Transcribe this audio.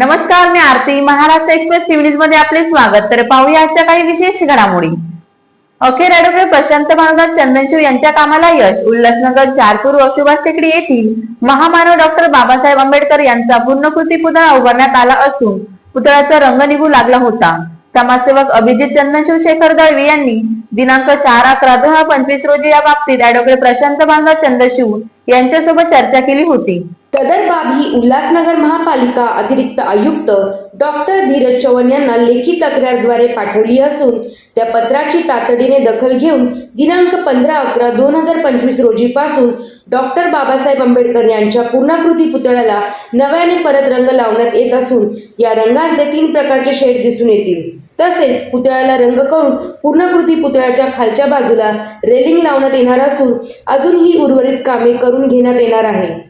नमस्कार मी Aarti. Maharashtra express TV मध्ये आपले स्वागत. तर पाहूया आजच्या काही विशेष घडामोडी. अखेर ऍडव्होकेट प्रशांत महाराज चंदनशिव यांच्या कामाला यश. उल्हासनगर चारपूर व सुभाष टेकडी येथील महामानव डॉक्टर बाबासाहेब आंबेडकर यांचा पूर्णकृती पुतळा उभारण्यात आला असून पुतळ्याचा रंग निघू लागला होता. समाजसेवक अभिजित चंदनशिव शेखर दळवी यांनी दिनांक चार अकरा दोन पंचवीस रोजी या बाबतीत अॅडव्होकेट प्रशांत महाराज चंद्रशिव यांच्यासोबत चर्चा केली होती. सदर बाब ही उल्हासनगर महापालिका अतिरिक्त आयुक्त डॉक्टर धीरज चव्हाण यांना लेखी तक्रारद्वारे पाठवली असून त्या पत्राची तातडीने दखल घेऊन दिनांक पंधरा अकरा दोन हजार पंचवीस रोजीपासून डॉक्टर बाबासाहेब आंबेडकर यांच्या पूर्णाकृती पुतळ्याला नव्याने परत रंग लावण्यात येत असून या रंगांचे तीन प्रकारचे शेड दिसून येतील. तसेच पुतळ्याला रंग करून पूर्णाकृती पुतळ्याच्या खालच्या बाजूला रेलिंग लावण्यात येणार असून अजूनही उर्वरित कामे करून घेण्यात येणार आहे.